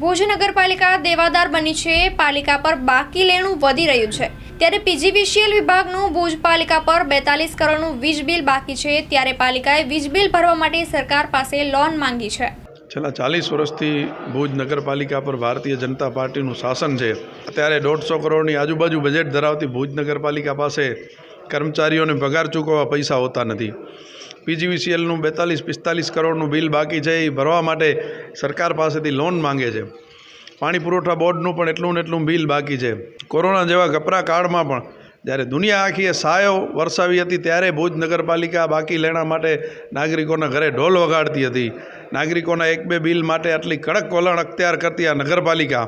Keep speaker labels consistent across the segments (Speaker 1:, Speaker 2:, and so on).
Speaker 1: ભુજ નગરપાલિકા દેવાદાર બની છે. પાલિકા પર બાકી લેણું વધી રહ્યું છે. ત્યારે પીજીવીસીએલ વિભાગનું ભુજ પાલિકા પર બેતાલીસ કરોડનું વીજ બિલ બાકી છે. ત્યારે પાલિકાએ વીજ બિલ ભરવા માટે સરકાર પાસે લોન માંગી છે.
Speaker 2: છેલ્લા ચાલીસ વર્ષથી ભુજ નગરપાલિકા પર ભારતીય જનતા પાર્ટીનું શાસન છે. અત્યારે દોઢસો કરોડની આજુબાજુ બજેટ ધરાવતી ભુજ નગરપાલિકા પાસે કર્મચારીઓને પગાર ચૂકવવા પૈસા હોતા નથી. પીજીવીસીએલનું બેતાલીસ, પિસ્તાલીસ કરોડનું બિલ બાકી છે, એ ભરવા માટે સરકાર પાસેથી લોન માંગે છે. પાણી પુરવઠા બોર્ડનું પણ એટલું ને એટલું બિલ બાકી છે. કોરોના જેવા ગપરા કાળમાં પણ જ્યારે દુનિયા આખીએ સાયો વરસાવી હતી, ત્યારે ભુજ નગરપાલિકા બાકી લેણા માટે નાગરિકોના ઘરે ઢોલ વગાડતી હતી. નાગરિકોના એક બે બિલ માટે આટલી કડક વલણ અખ્તિયાર કરતી આ નગરપાલિકા.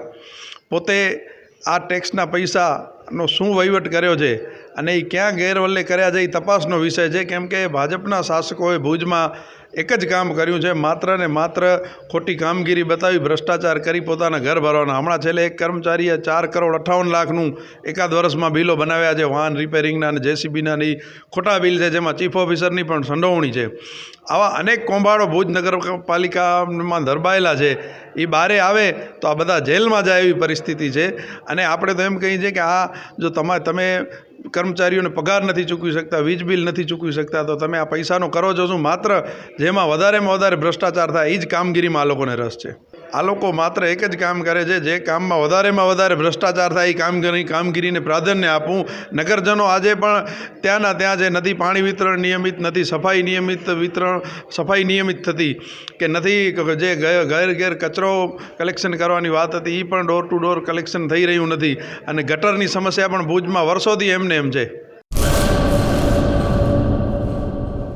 Speaker 2: પોતે આ ટેક્સના પૈસાનો શું વહીવટ કર્યો છે? અને એ ક્યાં ગેરવલ્લે કર્યા છે એ તપાસનો વિષય છે. કેમ કે ભાજપના શાસકોએ ભુજમાં એક જ કામ કર્યું છે. માત્ર ને માત્ર ખોટી કામગીરી બતાવી ભ્રષ્ટાચાર કરી પોતાના ઘર ભરવાના. હમણાં છેલ્લે એક કર્મચારીએ ચાર કરોડ અઠ્ઠાવન લાખનું એકાદ વર્ષમાં બિલો બનાવ્યા છે. વાહન રિપેરિંગના અને જેસીબીના ને ખોટા બિલ છે. જેમાં ચીફ ઓફિસરની પણ સંડોવણી છે. આવા અનેક કોંભાળો ભુજ નગરપાલિકામાં ધરબાયેલા છે. એ બારે આવે તો આ બધા જેલમાં જાય એવી પરિસ્થિતિ છે. અને આપણે તો એમ કહીએ છીએ કે આ જો તમા, તમે કર્મચારીઓને પગાર નથી ચૂકવી શકતા, વીજ બિલ નથી ચૂકવી શકતા, તો તમે આ પૈસાનો કરો છો શું? માત્ર જેમાં વધારેમાં વધારે ભ્રષ્ટાચાર થાય એ જ કામગીરીમાં આ લોકોને રસ છે. આ લોકો માત્ર એક જ કામ કરે છે. જે કામમાં વધારેમાં વધારે ભ્રષ્ટાચાર થાય, એ કામગીરી, કામગીરીને પ્રાધાન્ય આપવું. નગરજનો આજે પણ ત્યાંના ત્યાં જે નથી પાણી વિતરણ નિયમિત નથી સફાઈ નિયમિત વિતરણ, સફાઈ નિયમિત થતી કે નથી જે ઘર ઘેર કચરો કલેક્શન કરવાની વાત હતી એ પણ ડોર ટુ ડોર કલેક્શન થઈ રહ્યું નથી. અને ગટરની સમસ્યા પણ ભુજમાં વર્ષોથી એમને એમ છે.